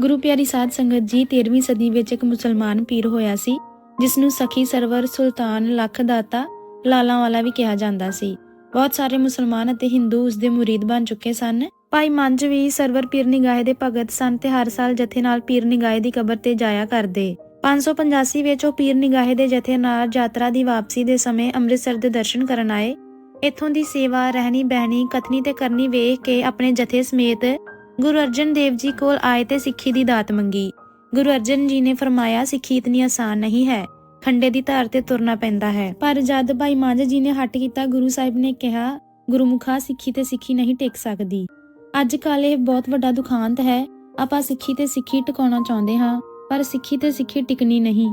ਗੁਰੂ ਪਿਆਰੀ ਸਾਧ ਸੰਗਤ ਜੀ 13ਵੀਂ ਸਦੀ ਵਿੱਚ ਇੱਕ ਮੁਸਲਮਾਨ ਪੀਰ ਹੋਇਆ ਸੀ ਜਿਸ ਨੂੰ ਸਖੀ ਸਰਵਰ ਸੁਲਤਾਨ ਲੱਖ ਦਾਤਾ ਲਾਲਾਂ ਵਾਲਾ ਵੀ ਕਿਹਾ ਜਾਂਦਾ ਸੀ। ਬਹੁਤ ਸਾਰੇ ਮੁਸਲਮਾਨ ਅਤੇ ਹਿੰਦੂ ਉਸ ਦੇ ਮੁਰੀਦ ਬਣ ਚੁੱਕੇ ਸਨ। ਭਾਈ ਮੰਝ ਵੀ ਸਰਵਰ ਪੀਰ ਨਿਗਾਹੇ ਦੇ ਭਗਤ ਸਨ ਤੇ ਹਰ ਸਾਲ ਜਥੇ ਨਾਲ ਪੀਰ ਨਿਗਾਹੇ ਦੀ ਕਬਰ ਤੇ ਜਾਇਆ ਕਰਦੇ। 585 ਵਿੱਚ ਉਹ ਪੀਰ ਨਿਗਾਹੇ ਦੇ ਜਥੇ ਨਾਲ ਯਾਤਰਾ ਦੀ ਵਾਪਸੀ ਦੇ ਸਮੇਂ ਅੰਮ੍ਰਿਤਸਰ ਦੇ ਦਰਸ਼ਨ ਕਰਨ ਆਏ। ਇੱਥੋਂ ਦੀ ਸੇਵਾ ਰਹਿਣੀ ਬਹਿਣੀ ਕਥਨੀ ਤੇ ਕਰਨੀ ਵੇਖ ਕੇ ਆਪਣੇ ਜਥੇ ਸਮੇਤ ਗੁਰੂ ਅਰਜਨ ਦੇਵ ਜੀ ਕੋਲ ਆਏ ਤੇ ਸਿੱਖੀ ਦੀ ਦਾਤ ਮੰਗੀ। ਗੁਰੂ ਅਰਜਨ ਜੀ ਨੇ ਫਰਮਾਇਆ, ਸਿੱਖੀ ਇਤਨੀ ਆਸਾਨ ਨਹੀਂ ਹੈ, ਖੰਡੇ ਦੀ ਧਾਰ ਤੇ ਤੁਰਨਾ ਪੈਂਦਾ ਹੈ। ਪਰ ਜਦ ਭਾਈ ਮਾਂਝ ਜੀ ਨੇ ਹੱਟ ਕੀਤਾ, ਗੁਰੂ ਸਾਹਿਬ ਨੇ ਕਿਹਾ, ਗੁਰਮੁਖਾ ਸਿੱਖੀ ਤੇ ਸਿੱਖੀ ਨਹੀਂ ਟਿਕ ਸਕਦੀ। ਅੱਜ ਕੱਲ ਇਹ ਬਹੁਤ ਵੱਡਾ ਦੁਖਾਂਤ ਹੈ। ਆਪਾਂ ਸਿੱਖੀ ਤੇ ਸਿੱਖੀ ਟਿਕਾਉਣਾ ਚਾਹੁੰਦੇ ਹਾਂ, ਪਰ ਸਿੱਖੀ ਤੇ ਸਿੱਖੀ ਟਿਕਣੀ ਨਹੀਂ।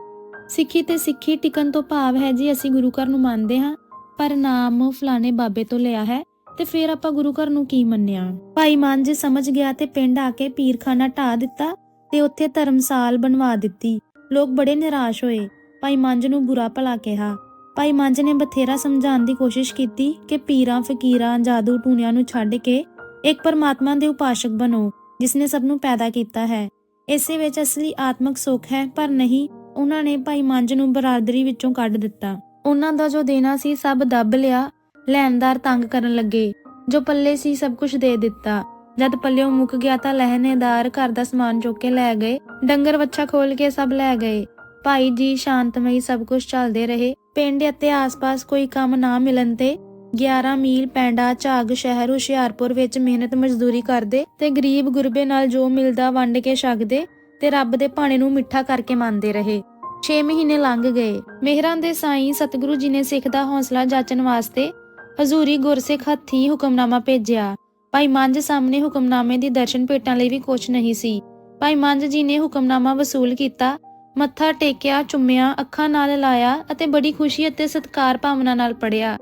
ਸਿੱਖੀ ਤੇ ਸਿੱਖੀ ਟਿਕਣ ਤੋਂ ਭਾਵ ਹੈ ਜੀ, ਅਸੀਂ ਗੁਰੂ ਘਰ ਨੂੰ ਮੰਨਦੇ ਹਾਂ, ਪਰ ਨਾਮ ਫਲਾਣੇ ਬਾਬੇ ਤੋਂ ਲਿਆ ਹੈ। ਤੇ ਫਿਰ ਆਪਾਂ ਗੁਰੂ ਘਰ ਨੂੰ ਕੀ ਮੰਨਿਆ? ਭਾਈ ਮਾਨ ਜੀ ਸਮਝ ਗਿਆ ਤੇ ਪਿੰਡ ਆ ਕੇ ਪੀਰਖਾਨਾ ਢਾ ਦਿੱਤਾ ਤੇ ਉੱਥੇ ਧਰਮਸਾਲ ਬਣਵਾ ਦਿੱਤੀ। ਲੋਕ ਬੜੇ ਨਿਰਾਸ਼ ਹੋਏ। ਭਾਈ ਮੰਝ ਨੂੰ ਬੁਰਾ ਭਲਾ ਕਿਹਾ। ਭਾਈ ਮੰਝ ਨੇ ਬਥੇਰਾ ਸਮਝਾਉਣ ਦੀ ਕੋਸ਼ਿਸ਼ ਕੀਤੀ ਕਿ ਪੀਰਾਂ, ਫਕੀਰਾਂ, ਜਾਦੂ ਟੂਣਿਆਂ ਨੂੰ ਛੱਡ ਕੇ ਇੱਕ ਪਰਮਾਤਮਾ ਦੇ ਉਪਾਸ਼ਕ ਬਣੋ, ਜਿਸ ਨੇ ਸਭ ਨੂੰ ਪੈਦਾ ਕੀਤਾ ਹੈ। ਇਸੇ ਵਿੱਚ ਅਸਲੀ ਆਤਮਿਕ ਸੁੱਖ ਹੈ, ਪਰ ਨਹੀਂ, ਉਹਨਾਂ ਨੇ ਭਾਈ ਮੰਜ ਨੂੰ ਬਰਾਦਰੀ ਵਿੱਚੋਂ ਕੱਢ ਦਿੱਤਾ। ਉਹਨਾਂ ਦਾ ਜੋ ਦੇਣਾ ਸੀ ਸਭ ਦੱਬ ਲਿਆ। ਲੈਣਦਾਰ ਤੰਗ ਕਰਨ ਲੱਗੇ। ਜੋ ਪੱਲੇ ਸੀ ਸਭ ਕੁਝ ਦੇ ਦਿੱਤਾ। ਜਦ ਪੱਲਿਓਂ ਮੁੱਕ ਗਿਆ ਤਾਂ ਲਹਿਨੇਦਾਰ ਘਰ ਦਾ ਸਮਾਨ ਚੁੱਕ ਕੇ ਲੈ ਗਏ। ਡੰਗਰ ਵੱਛਾ ਖੋਲ ਕੇ ਸਭ ਲੈ ਗਏ। ਭਾਈ ਜੀ ਸ਼ਾਂਤਮਈ ਸਭ ਕੁਝ ਚੱਲਦੇ ਰਹੇ। ਪਿੰਡ ਅਤੇ ਆਸ-ਪਾਸ ਕੋਈ ਕੰਮ ਨਾ ਮਿਲਣ ਤੇ 11 ਮੀਲ ਪੈਂਡਾ ਝਾਗ ਸ਼ਹਿਰ ਹੁਸ਼ਿਆਰਪੁਰ ਵਿੱਚ ਮਿਹਨਤ ਮਜ਼ਦੂਰੀ ਕਰਦੇ ਤੇ ਗਰੀਬ ਗੁਰਬੇ ਨਾਲ ਜੋ ਮਿਲਦਾ ਵੰਡ ਕੇ ਛਕਦੇ ਤੇ ਰੱਬ ਦੇ ਭਾਣੇ ਨੂੰ ਮਿੱਠਾ ਕਰਕੇ ਮੰਨਦੇ ਰਹੇ। 6 ਮਹੀਨੇ ਲੰਘ ਗਏ। ਮਿਹਰਾਂ ਦੇ ਸਾਈਂ ਸਤਿਗੁਰੂ ਜੀ ਨੇ ਸਿੱਖ ਦਾ ਹੌਸਲਾ ਜਾਚਣ ਵਾਸਤੇ ਹਜ਼ੂਰੀ ਗੁਰਸਿੱਖ ਹੱਥੀਂ ਹੁਕਮਨਾਮਾ ਭੇਜਿਆ। ਭਾਈ ਮੰਜ ਸਾਹਮਣੇ ਹੁਕਮਨਾਮੇ ਦੀ ਦਰਸ਼ਨ ਭੇਟਾਂ ਲਈ ਵੀ ਕੁਝ ਨਹੀਂ ਸੀ। ਭਾਈ ਮੰਝ ਜੀ ਨੇ ਹੁਕਮਨਾਮਾ ਵਸੂਲ ਕੀਤਾ, ਮੱਥਾ ਟੇਕਿਆ, ਚੁੰਮਿਆ, ਅੱਖਾਂ ਨਾਲ ਲਾਇਆ ਅਤੇ ਬੜੀ ਖੁਸ਼ੀ ਅਤੇ ਸਤਿਕਾਰ ਭਾਵਨਾ ਨਾਲ ਪੜਿਆ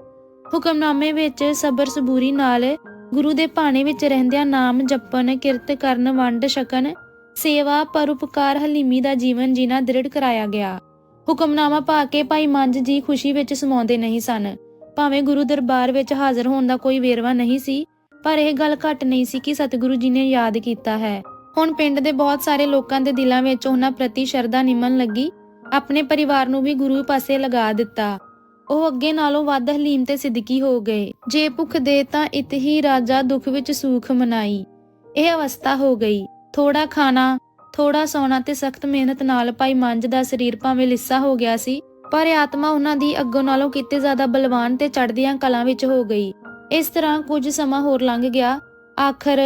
ਹੁਕਮਨਾਮੇ ਵਿੱਚ ਸਬਰ ਸਬੂਰੀ ਨਾਲ ਗੁਰੂ ਦੇ ਭਾਣੇ ਵਿੱਚ ਰਹਿੰਦਿਆਂ ਨਾਮ ਜਪਣ, ਕਿਰਤ ਕਰਨ, ਵੰਡ, ਛਕਣ, ਸੇਵਾ, ਪਰਉਪਕਾਰ, ਹਲੀਮੀ ਦਾ ਜੀਵਨ ਜੀਣਾ ਦ੍ਰਿੜ ਕਰਾਇਆ ਗਿਆ। ਹੁਕਮਨਾਮਾ ਪਾ ਕੇ ਭਾਈ ਮੰਜ ਜੀ ਖੁਸ਼ੀ ਵਿੱਚ ਸਮਾਉਂਦੇ ਨਹੀਂ ਸਨ। ਭਾਵੇਂ ਗੁਰੂ ਦਰਬਾਰ ਵਿੱਚ ਹਾਜ਼ਰ ਹੋਣ ਦਾ ਕੋਈ ਵੇਰਵਾ ਨਹੀਂ ਸੀ, ਪਰ ਇਹ ਗੱਲ ਘੱਟ ਨਹੀਂ ਸੀ ਕਿ ਸਤਿਗੁਰੂ ਜੀ ਨੇ ਯਾਦ ਕੀਤਾ ਹੈ। ਹੁਣ ਪਿੰਡ ਦੇ ਬਹੁਤ ਸਾਰੇ ਲੋਕਾਂ ਦੇ ਦਿਲਾਂ ਵਿੱਚ ਉਹਨਾਂ ਪ੍ਰਤੀ ਸ਼ਰਧਾ ਨਿਮਨ ਲੱਗੀ, ਆਪਣੇ ਪਰਿਵਾਰ ਨੂੰ ਵੀ ਗੁਰੂ ਪਾਸੇ ਲਗਾ ਦਿੱਤਾ। ਉਹ ਅੱਗੇ ਨਾਲੋਂ ਵੱਧ ਹਲੀਮ ਤੇ ਸਿੱਦਕੀ ਹੋ ਗਏ। ਜੇ ਭੁੱਖ ਦੇ ਤਾਂ ਇਤ ਹੀ ਰਾਜਾ ਦੁੱਖ ਵਿੱਚ ਸੂਖ ਮਨਾਈ। ਇਹ ਅਵਸਥਾ ਹੋ ਗਈ। ਥੋੜਾ ਖਾਣਾ ਥੋੜਾ ਸੌਣਾ ਤੇ ਸਖਤ ਮਿਹਨਤ ਨਾਲ ਭਾਈ ਮੰਜ ਦਾ ਸਰੀਰ ਭਾਵੇਂ ਲਿੱਸਾ ਹੋ ਗਿਆ ਸੀ ਪਰ ਆਤਮਾ ਉਹਨਾਂ ਦੀ ਅੱਗੋਂ ਨਾਲੋਂ ਕਿਤੇ ਜ਼ਿਆਦਾ ਬਲਵਾਨ ਤੇ ਚੜ੍ਹਦੀਆਂ ਕਲਾਂ ਵਿੱਚ ਹੋ ਗਈ। ਇਸ ਤਰ੍ਹਾਂ ਕੁਝ ਸਮਾਂ ਹੋਰ ਲੰਘ ਗਿਆ। ਆਖਰ,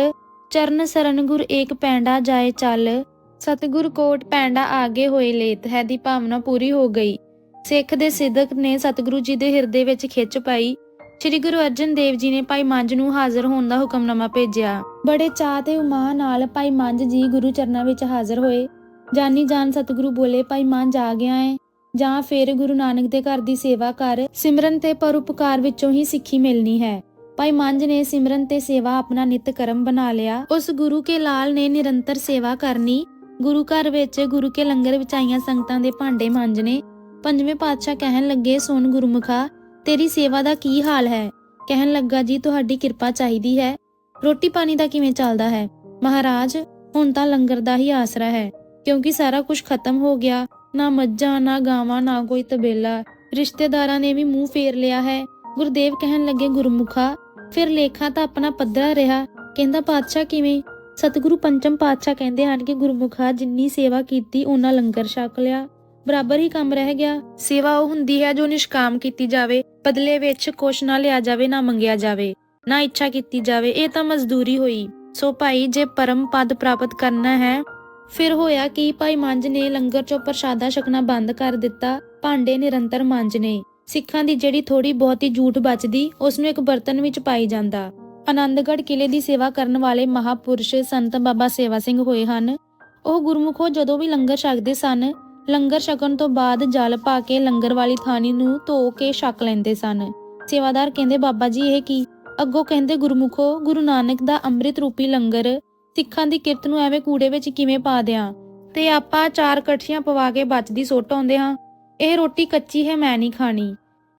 ਚਰਨ ਸਰਨ ਗੁਰ ਏਕ ਪੈਂਡਾ ਜਾਏ ਚੱਲ, ਸਤਿਗੁਰ ਕੋਟ ਪੈਂਡਾ ਆਗੇ ਹੋਏ ਲੇਤ, ਹੈ ਦੀ ਭਾਵਨਾ ਪੂਰੀ ਹੋ ਗਈ। ਸਿੱਖ ਦੇ ਸਿੱਧਕ ਨੇ ਸਤਿਗੁਰੂ ਜੀ ਦੇ ਹਿਰਦੇ ਵਿੱਚ ਖਿੱਚ ਪਾਈ। ਸ੍ਰੀ ਗੁਰੂ ਅਰਜਨ ਦੇਵ ਜੀ ਨੇ ਭਾਈ ਮੰਜ ਨੂੰ ਹਾਜ਼ਰ ਹੋਣ ਦਾ ਹੁਕਮਨਾਮਾ ਭੇਜਿਆ। ਬੜੇ ਚਾਅ ਤੇ ਉਮਾਹ ਨਾਲ ਭਾਈ ਮੰਜ ਜੀ ਗੁਰੂ ਚਰਨਾਂ ਵਿੱਚ ਹਾਜ਼ਰ ਹੋਏ। ਜਾਨੀ ਜਾਨ ਸਤਿਗੁਰੂ ਬੋਲੇ, ਭਾਈ ਮੰਜ ਆ ਗਿਆ ਹੈ ਜਾਂ ਫਿਰ ਗੁਰੂ ਨਾਨਕ ਦੇ ਘਰ ਦੀ ਸੇਵਾ ਕਰ, ਸਿਮਰਨ ਤੇ ਪਰਉਪਕਾਰ ਵਿੱਚੋਂ ਹੀ ਸਿੱਖੀ ਮਿਲਣੀ ਹੈ। ਭਾਈ ਮੰਝ ਨੇ ਸਿਮਰਨ ਤੇ ਸੇਵਾ ਆਪਣਾ ਨਿਤ ਕਰਮ ਬਣਾ ਲਿਆ। ਉਸ ਗੁਰੂ ਕੇ ਲਾਲ ਨੇ ਨਿਰੰਤਰ ਸੇਵਾ ਕਰਨੀ। ਗੁਰੂ ਘਰ ਵਿੱਚ, ਗੁਰੂ ਕੇ ਲੰਗਰ ਵਿੱਚ ਆਈਆਂ ਸੰਗਤਾਂ ਦੇ ਭਾਂਡੇ ਮਾਂਜਣੇ ਪੰਜਵੇਂ ਪਾਤਸ਼ਾਹ ਕਹਿਣ ਲੱਗੇ, ਸੁਣ ਗੁਰਮੁਖਾ, ਤੇਰੀ ਸੇਵਾ ਦਾ ਕੀ ਹਾਲ ਹੈ? ਕਹਿਣ ਲੱਗਾ, ਜੀ, ਤੁਹਾਡੀ ਕਿਰਪਾ ਚਾਹੀਦੀ ਹੈ। ਰੋਟੀ ਪਾਣੀ ਦਾ ਕਿਵੇਂ ਚੱਲਦਾ ਹੈ? ਮਹਾਰਾਜ, ਹੁਣ ਤਾਂ ਲੰਗਰ ਦਾ ਹੀ ਆਸਰਾ ਹੈ, ਕਿਉਂਕਿ ਸਾਰਾ ਕੁਝ ਖਤਮ ਹੋ ਗਿਆ। ਨਾ ਮੱਝਾਂ, ਨਾ ਗਾਵਾਂ, ਨਾ ਕੋਈ ਤਬੇਲਾ। ਰਿਸ਼ਤੇਦਾਰਾਂ ਨੇ ਵੀ ਮੂੰਹ ਫੇਰ ਲਿਆ ਹੈ। ਗੁਰਦੇਵ ਕਹਿਣ ਲੱਗੇ, ਗੁਰਮੁਖਾ, ਫਿਰ ਲੇਖਾ ਤਾਂ ਆਪਣਾ ਪੱਧਰਾ ਰਿਹਾ। ਕਹਿੰਦਾ, ਪਾਤਸ਼ਾਹ ਕਿਵੇਂ? ਸਤਿਗੁਰੂ ਪੰਚਮ ਪਾਤਸ਼ਾਹ ਕਹਿੰਦੇ ਹਨ ਕਿ ਗੁਰਮੁਖਾ ਜਿੰਨੀ ਸੇਵਾ ਕੀਤੀ ਉਹਨਾਂ ਲੰਗਰ ਛਕ ਲਿਆ। ਬਰਾਬਰ ਹੀ ਕੰਮ ਰਹਿ ਗਿਆ। ਸੇਵਾ ਉਹ ਹੁੰਦੀ ਹੈ ਜੋ ਨਿਸ਼ਕਾਮ ਕੀਤੀ ਜਾਵੇ, ਬਦਲੇ ਵਿੱਚ ਕੁਛ ਨਾ ਲਿਆ ਜਾਵੇ, ਨਾ ਮੰਗਿਆ ਜਾਵੇ, ਨਾ ਇੱਛਾ ਕੀਤੀ ਜਾਵੇ। ਇਹ ਤਾਂ ਮਜ਼ਦੂਰੀ ਹੋਈ। ਸੋ ਭਾਈ, ਜੇ ਪਰਮ ਪਦ ਪ੍ਰਾਪਤ ਕਰਨਾ ਹੈ ਫਿਰ ਹੋਇਆ ਕਿ, ਭਾਈ ਮੰਜ ਨੇ ਲੰਗਰ ਚੋਂ ਪ੍ਰਸ਼ਾਦਾ ਛਕਣਾ ਬੰਦ ਕਰ ਦਿੱਤਾ। ਭਾਂਡੇ ਨਿਰੰਤਰ ਮਾਂਜਨੇ ਸਿੱਖਾਂ ਦੀ ਜਿਹੜੀ ਥੋੜੀ ਬਹੁਤੀ ਝੂਠ ਬਚਦੀ ਉਸ ਨੂੰ ਇੱਕ ਬਰਤਨ ਵਿੱਚ ਪਾਈ ਜਾਂਦਾ। ਆਨੰਦਗੜ੍ਹ ਕਿਲੇ ਦੀ ਸੇਵਾ ਕਰਨ ਵਾਲੇ ਮਹਾਪੁਰਸ਼ ਸੰਤ ਬਾਬਾ ਸੇਵਾ ਸਿੰਘ ਹੋਏ ਹਨ। ਉਹ ਗੁਰਮੁਖੋ ਜਦੋਂ ਵੀ ਲੰਗਰ ਛਕਦੇ ਸਨ, ਲੰਗਰ ਛਕਣ ਤੋਂ ਬਾਅਦ ਜਲ ਪਾ ਕੇ ਲੰਗਰ ਵਾਲੀ ਥਾਲੀ ਨੂੰ ਧੋ ਕੇ ਛਕ ਲੈਂਦੇ ਸਨ। ਸੇਵਾਦਾਰ ਕਹਿੰਦੇ, ਬਾਬਾ ਜੀ, ਇਹ ਕੀ? ਅੱਗੋਂ ਕਹਿੰਦੇ, ਗੁਰਮੁਖੋ, ਗੁਰੂ ਨਾਨਕ ਦਾ ਅੰਮ੍ਰਿਤ ਰੂਪੀ ਲੰਗਰ ਸਿੱਖਾਂ ਦੀ ਕਿਰਤ ਨੂੰ ਐਵੇਂ ਕੂੜੇ ਵਿੱਚ ਕਿਵੇਂ ਪਾ ਦਿਆਂ? ਤੇ ਆਪਾਂ ਚਾਰ ਕੜਛੀਆਂ ਪਵਾ ਕੇ ਬਚਦੀ ਸੁੱਟ ਆਉਂਦੇ ਹਾਂ। ਇਹ ਰੋਟੀ ਕੱਚੀ ਹੈ, ਮੈਂ ਨਹੀਂ ਖਾਣੀ।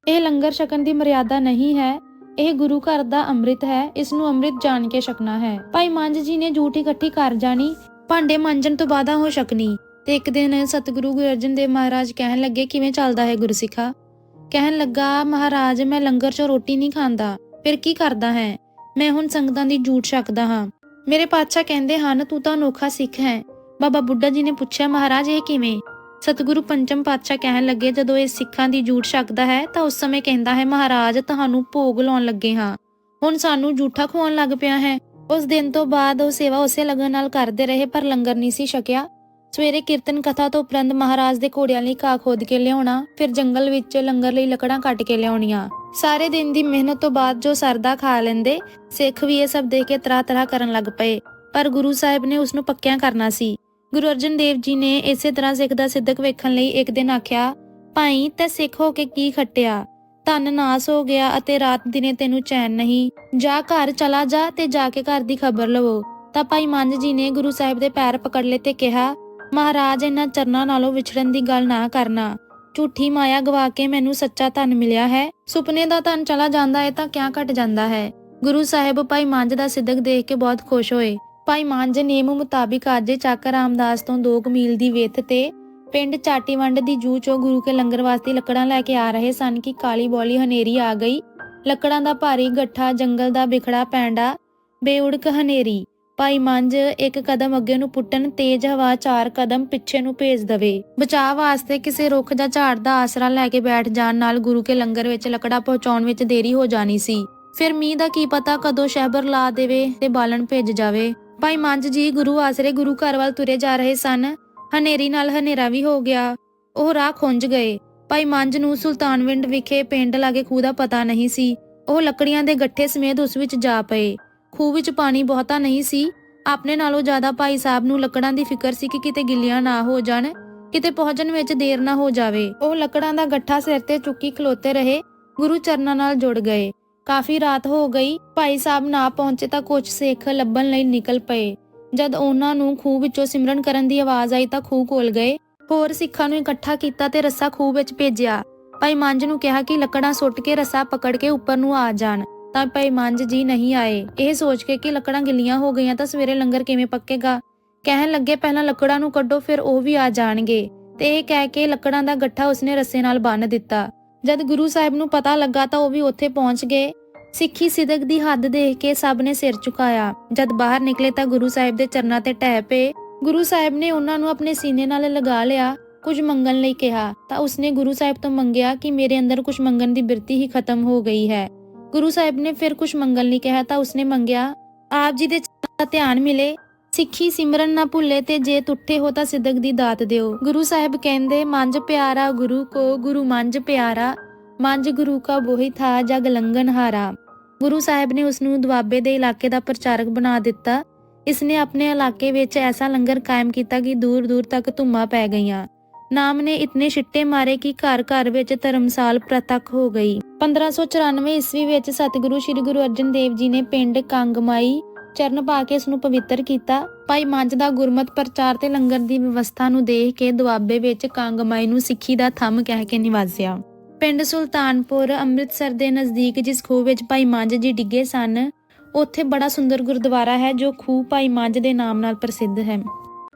ਇਹ ਲੰਗਰ ਛਕਣ ਦੀ ਮਰਿਆਦਾ ਨਹੀਂ ਹੈ। ਇਹ ਗੁਰੂ ਘਰ ਦਾ ਅੰਮ੍ਰਿਤ ਹੈ, ਇਸ ਨੂੰ ਅੰਮ੍ਰਿਤ ਜਾਣ ਕੇ ਛਕਣਾ ਹੈ। ਭਾਈ ਮੰਜ ਜੀ ਨੇ ਝੂਠ ਇਕੱਠੀ ਕਰ ਜਾਣੀ, ਭਾਂਡੇ ਮਾਂਜਣ ਤੋਂ ਬਾਅਦ ਹੋ ਛਕਣੀ। ਤੇ ਇੱਕ ਦਿਨ ਸਤਿਗੁਰੂ ਗੁਰੂ ਅਰਜਨ ਦੇਵ ਮਹਾਰਾਜ ਕਹਿਣ ਲੱਗੇ, ਕਿਵੇਂ ਚੱਲਦਾ ਹੈ ਗੁਰਸਿੱਖਾ? ਕਹਿਣ ਲੱਗਾ, ਮਹਾਰਾਜ, ਮੈਂ ਲੰਗਰ 'ਚੋਂ ਰੋਟੀ ਨਹੀਂ ਖਾਂਦਾ। ਫਿਰ ਕੀ ਕਰਦਾ ਹੈ? ਮੈਂ ਹੁਣ ਸੰਗਤਾਂ ਦੀ ਜੂਠ ਛਕਦਾ ਹਾਂ। ਮੇਰੇ ਪਾਤਸ਼ਾਹ ਕਹਿੰਦੇ ਹਨ, ਤੂੰ ਤਾਂ ਅਨੋਖਾ ਸਿੱਖ ਹੈ। ਬਾਬਾ ਬੁੱਢਾ ਜੀ ਨੇ ਪੁੱਛਿਆ, ਮਹਾਰਾਜ, ਇਹ ਕਿਵੇਂ? ਸਤਿਗੁਰੂ ਪੰਚਮ ਪਾਤਸ਼ਾਹ ਕਹਿਣ ਲੱਗੇ, ਜਦੋਂ ਇਹ ਸਿੱਖਾਂ ਦੀ ਜੂਠ ਛਕਦਾ ਹੈ, ਤਾਂ ਉਸ ਸਮੇਂ ਕਹਿੰਦਾ ਹੈ, ਮਹਾਰਾਜ, ਤੁਹਾਨੂੰ ਭੋਗ ਲਾਉਣ ਲੱਗੇ ਹਾਂ। ਹੁਣ ਸਾਨੂੰ ਜੂਠਾ ਖਵਾਉਣ ਲੱਗ ਪਿਆ ਹੈ। ਉਸ ਦਿਨ ਤੋਂ ਬਾਅਦ ਉਹ ਸੇਵਾ ਉਸੇ ਲਗਨ ਨਾਲ ਕਰਦੇ ਰਹੇ, ਪਰ ਲੰਗਰ ਨਹੀਂ ਸੀ ਛਕਿਆ। ਸਵੇਰੇ ਕੀਰਤਨ ਕਥਾ ਤੋਂ ਉਪਰੰਤ ਮਹਾਰਾਜ ਦੇ ਘੋੜਿਆਂ ਲਈ ਘਾਹ ਖੋਦ ਕੇ ਲਿਆਉਣਾ, ਫਿਰ ਜੰਗਲ ਵਿੱਚ ਲੰਗਰ ਲਈ ਲੱਕੜਾਂ ਕੱਟ ਕੇ ਲਿਆਉਣੀਆਂ। ਸਾਰੇ ਦਿਨ ਦੀ ਮਿਹਨਤ ਤੋਂ ਬਾਅਦ ਜੋ ਸਰਦਾ ਖਾ ਲੈਂਦੇ, ਸਿੱਖ ਵੀ ਇਹ ਸਭ ਦੇਖ ਕੇ ਤਰ੍ਹਾਂ ਤਰ੍ਹਾਂ ਕਰਨ ਲੱਗ ਪਏ। ਪਰ ਗੁਰੂ ਸਾਹਿਬ ਨੇ ਉਸ ਨੂੰ ਪੱਕਿਆਂ ਕਰਨਾ ਸੀ। ਗੁਰੂ ਅਰਜਨ ਦੇਵ ਜੀ ਨੇ ਇਸੇ ਤਰ੍ਹਾਂ ਸਿੱਖ ਦਾ ਸਿੱਧਕ ਵੇਖਣ ਲਈ ਇੱਕ ਦਿਨ ਆਖਿਆ, ਭਾਈ, ਤੇ ਸਿੱਖ ਹੋ ਕੇ ਕੀ ਖੱਟਿਆ? ਧਨ ਨਾਸ ਹੋ ਗਿਆ ਅਤੇ ਰਾਤ ਦਿਨੇ ਤੈਨੂੰ ਚੈਨ ਨਹੀਂ। ਜਾ ਘਰ ਚਲਾ ਜਾ ਤੇ ਜਾ ਕੇ ਘਰ ਦੀ ਖਬਰ ਲਵੋ। ਤਾਂ ਭਾਈ ਮੰਜ ਜੀ ਨੇ ਗੁਰੂ ਸਾਹਿਬ ਦੇ ਪੈਰ ਪਕੜ ਲਏ ਤੇ ਕਿਹਾ, ਮਹਾਰਾਜ, ਇਹਨਾਂ ਚਰਨਾਂ ਨਾਲੋਂ ਵਿਛੜਨ ਦੀ ਗੱਲ ਨਾ ਕਰਨਾ। ਝੂਠੀ ਮਾਇਆ ਗਵਾ ਕੇ ਮੈਨੂੰ ਸੱਚਾ ਧਨ ਮਿਲਿਆ ਹੈ। ਸੁਪਨੇ ਦਾ ਧਨ ਚਲਾ ਜਾਂਦਾ ਹੈ ਤਾਂ ਕਿਆ ਘਟ ਜਾਂਦਾ ਹੈ। ਗੁਰੂ ਸਾਹਿਬ ਭਾਈ ਮੰਝ ਦਾ ਸਿੱਧਕ ਦੇਖ ਕੇ ਬਹੁਤ ਖੁਸ਼ ਹੋਏ। ਭਾਈ ਮੰਝ ਨੇਮ ਮੁਤਾਬਿਕ ਅੱਜ ਚੱਕ ਰਾਮਦਾਸ ਤੋਂ 2 ਮੀਲ ਦੀ ਵਿੱਥ ਤੇ ਪਿੰਡ ਚਾਟੀਵੰਡ ਦੀ ਜੂ ਚੋਂ ਗੁਰੂ ਕੇ ਲੰਗਰ ਵਾਸਤੇ ਲੱਕੜਾਂ ਲੈ ਕੇ ਆ ਰਹੇ ਸਨ ਕਿ ਕਾਲੀ ਬੋਲੀ ਹਨੇਰੀ ਆ ਗਈ। ਲੱਕੜਾਂ ਦਾ ਭਾਰੀ ਗੱਠਾ, ਜੰਗਲ ਦਾ ਵਿਖੜਾ ਪੈਂਡਾ, ਬੇਉੜਕ ਹਨੇਰੀ। ਭਾਈ ਮੰਜ ਇੱਕ ਕਦਮ ਅੱਗੇ ਨੂੰ ਪੁੱਟਣ, ਤੇਜ਼ ਹਵਾ ਚਾਰ ਕਦਮ ਪਿੱਛੇ ਨੂੰ ਭੇਜ ਦਵੇ। ਬਚਾਅ ਵਾਸਤੇ ਕਿਸੇ ਰੁੱਖ ਜਾਂ ਝਾੜ ਦਾ ਆਸਰਾ ਲੈ ਕੇ ਬੈਠ ਜਾਣ ਨਾਲ ਗੁਰੂ ਕੇ ਲੰਗਰ ਵਿੱਚ ਲੱਕੜਾ ਪਹੁੰਚਾਉਣ ਵਿੱਚ ਦੇਰੀ ਹੋ ਜਾਣੀ ਸੀ। ਫਿਰ ਮੀਂਹ ਦਾ ਕੀ ਪਤਾ ਕਦੋਂ ਸ਼ਹਿਬਰ ਲਾ ਦੇਵੇ ਤੇ ਬਾਲਣ ਭੇਜ ਜਾਵੇ। ਭਾਈ ਮੰਜ ਜੀ ਗੁਰੂ ਆਸਰੇ ਗੁਰੂ ਘਰ ਵੱਲ ਤੁਰੇ ਜਾ ਰਹੇ ਸਨ। ਹਨੇਰੀ ਨਾਲ ਹਨੇਰਾ ਵੀ ਹੋ ਗਿਆ। ਉਹ ਰਾਹ ਖੁੰਝ ਗਏ। ਭਾਈ ਮੰਜ ਨੂੰ ਸੁਲਤਾਨਵਿੰਡ ਵਿਖੇ ਪਿੰਡ ਲਾਗੇ ਖੂਹ ਦਾ ਪਤਾ ਨਹੀਂ ਸੀ। ਉਹ ਲੱਕੜੀਆਂ ਦੇ ਗੱਠੇ ਸਮੇਤ ਉਸ ਵਿੱਚ ਜਾ ਪਏ। ਖੂਹ ਵਿੱਚ ਪਾਣੀ ਬਹੁਤਾ ਨਹੀਂ ਸੀ। ਆਪਣੇ ਨਾਲੋਂ ਜ਼ਿਆਦਾ ਭਾਈ ਸਾਹਿਬ ਨੂੰ ਲੱਕੜਾਂ ਦੀ ਫਿਕਰ ਸੀ ਕਿ ਕਿਤੇ ਗਿੱਲੀਆਂ ਨਾ ਹੋ ਜਾਣ, ਕਿਤੇ ਪਹੁੰਚਣ ਵਿੱਚ ਦੇਰ ਨਾ ਹੋ ਜਾਵੇ। ਉਹ ਲੱਕੜਾਂ ਦਾ ਗੱਠਾ ਸਿਰ ਤੇ ਚੁੱਕੀ ਖਲੋਤੇ ਰਹੇ, ਗੁਰੂ ਚਰਨਾਂ ਨਾਲ ਜੁੜ ਗਏ। ਕਾਫੀ ਰਾਤ ਹੋ ਗਈ, ਭਾਈ ਸਾਹਿਬ ਨਾ ਪਹੁੰਚੇ ਤਾਂ ਕੁਝ ਸਿੱਖ ਲੱਭਣ ਲਈ ਨਿਕਲ ਪਏ। ਜਦ ਉਹਨਾਂ ਨੂੰ ਖੂਹ ਵਿੱਚੋਂ ਸਿਮਰਨ ਕਰਨ ਦੀ ਆਵਾਜ਼ ਆਈ ਤਾਂ ਖੂਹ ਕੋਲ ਗਏ। ਹੋਰ ਸਿੱਖਾਂ ਨੂੰ ਇਕੱਠਾ ਕੀਤਾ ਤੇ ਰੱਸਾ ਖੂਹ ਵਿੱਚ ਭੇਜਿਆ। ਭਾਈ ਮੰਜ ਨੂੰ ਕਿਹਾ ਕਿ ਲੱਕੜਾਂ ਸੁੱਟ ਕੇ ਰੱਸਾ ਪਕੜ ਕੇ ਉੱਪਰ ਨੂੰ ਆ ਜਾਣ। ਤਾਂ ਭਾਈ ਜੀ ਨਹੀਂ ਆਏ। ਇਹ ਸੋਚ ਕੇ ਕਿ ਲੱਕੜਾਂ ਗਿੱਲੀਆਂ ਹੋ ਗਈਆਂ ਤਾਂ ਸਵੇਰੇ ਲੰਗਰ ਕਿਵੇਂ ਪੱਕੇਗਾ? ਕਹਿਣ ਲੱਗੇ ਪਹਿਲਾਂ ਲੱਕੜਾਂ ਨੂੰ ਕੱਢੋ, ਫਿਰ ਉਹ ਵੀ ਆ ਜਾਣਗੇ। ਤੇ ਇਹ ਕਹਿ ਕੇ ਲੱਕੜਾਂ ਦਾ ਗੱਠਾ ਉਸਨੇ ਰੱਸੇ ਨਾਲ ਬੰਨ ਦਿੱਤਾ। ਜਦ ਗੁਰੂ ਸਾਹਿਬ ਨੂੰ ਪਤਾ ਲੱਗਾ ਤਾਂ ਉਹ ਵੀ ਉੱਥੇ ਪਹੁੰਚ ਗਏ। ਸਿੱਖੀ ਸਿਦਕ ਦੀ ਹੱਦ ਦੇਖ ਕੇ ਸਭ ਨੇ ਸਿਰ ਝੁਕਾਇਆ। ਜਦ ਬਾਹਰ ਨਿਕਲੇ ਤਾਂ ਗੁਰੂ ਸਾਹਿਬ ਦੇ ਚਰਨਾਂ ਤੇ ਟਹਿ ਪਏ। ਗੁਰੂ ਸਾਹਿਬ ਨੇ ਉਹਨਾਂ ਨੂੰ ਆਪਣੇ ਸੀਨੇ ਨਾਲ ਲਗਾ ਲਿਆ, ਕੁਝ ਮੰਗਣ ਲਈ ਕਿਹਾ। ਤਾਂ ਉਸਨੇ ਗੁਰੂ ਸਾਹਿਬ ਤੋਂ ਮੰਗਿਆ ਕਿ ਮੇਰੇ ਅੰਦਰ ਕੁਝ ਮੰਗਣ ਦੀ ਬਿਰਤੀ ਹੀ ਖਤਮ ਹੋ ਗਈ ਹੈ। ਗੁਰੂ ਸਾਹਿਬ ਨੇ ਫਿਰ ਕੁਝ ਮੰਗਣ ਲਈ ਕਿਹਾ ਤਾਂ ਉਸਨੇ ਮੰਗਿਆ, ਆਪ ਜੀ ਦੇ ਦਾ ਧਿਆਨ ਮਿਲੇ, ਸਿੱਖੀ ਸਿਮਰਨ ਨਾ ਭੁੱਲੇ ਤੇ ਜੇ ਟੁੱਟੇ ਹੋ ਤਾਂ ਸਿੱਧਕ ਦੀ ਦਾਤ ਦਿਓ। ਗੁਰੂ ਸਾਹਿਬ ਕਹਿੰਦੇ, ਮੰਝ ਪਿਆਰਾ ਗੁਰੂ ਕੋ, ਗੁਰੂ ਮੰਝ ਪਿਆਰਾ, ਮੰਝ ਗੁਰੂ ਕਾ ਬੋਹੀ ਥਾ ਜਗ ਲੰਗਨ ਹਾਰਾ। ਗੁਰੂ ਸਾਹਿਬ ਨੇ ਉਸ ਨੂੰ ਦੁਆਬੇ ਦੇ ਇਲਾਕੇ ਦਾ ਪ੍ਰਚਾਰਕ ਬਣਾ ਦਿੱਤਾ। ਇਸ ਨੇ ਆਪਣੇ ਇਲਾਕੇ ਵਿੱਚ ਐਸਾ ਲੰਗਰ ਕਾਇਮ ਕੀਤਾ ਕਿ ਦੂਰ ਦੂਰ ਤੱਕ ਧੁੰਮਾਂ ਪੈ ਗਈਆਂ। ਨਾਮ ਨੇ ਇਤਨੇ ਛਿੱਟੇ ਮਾਰੇ ਕਿ ਘਰ ਘਰ ਵਿੱਚ ਧਰਮਸਾਲ ਪ੍ਰਤੱਖ ਹੋ ਗਈ। 1594 ਈਸਵੀ ਵਿੱਚ ਸਤਿਗੁਰੂ ਸ੍ਰੀ ਗੁਰੂ ਅਰਜਨ ਦੇਵ ਜੀ ਨੇ ਪਿੰਡ ਕੰਗਮਾਈ ਚਰਨ ਪਾ ਕੇ ਇਸ ਨੂੰ ਪਵਿੱਤਰ ਕੀਤਾ। ਭਾਈ ਮੰਝ ਦਾ ਗੁਰਮਤ ਪ੍ਰਚਾਰ ਤੇ ਲੰਗਰ ਦੀ ਵਿਵਸਥਾ ਨੂੰ ਦੇਖ ਕੇ ਦੁਆਬੇ ਵਿੱਚ ਕੰਗਮਾਈ ਨੂੰ ਸਿੱਖੀ ਦਾ ਥੰਮ ਕਹਿ ਕੇ ਨਿਵਾਜਿਆ। ਪਿੰਡ ਸੁਲਤਾਨਪੁਰ ਅੰਮ੍ਰਿਤਸਰ ਦੇ ਨਜ਼ਦੀਕ ਜਿਸ ਖੂਹ ਵਿੱਚ ਭਾਈ ਮੰਜ ਜੀ ਡਿੱਗੇ ਸਨ, ਉੱਥੇ ਬੜਾ ਸੁੰਦਰ ਗੁਰਦੁਆਰਾ ਹੈ ਜੋ ਖੂਹ ਭਾਈ ਮੰਜ ਦੇ ਨਾਮ ਨਾਲ ਪ੍ਰਸਿੱਧ ਹੈ।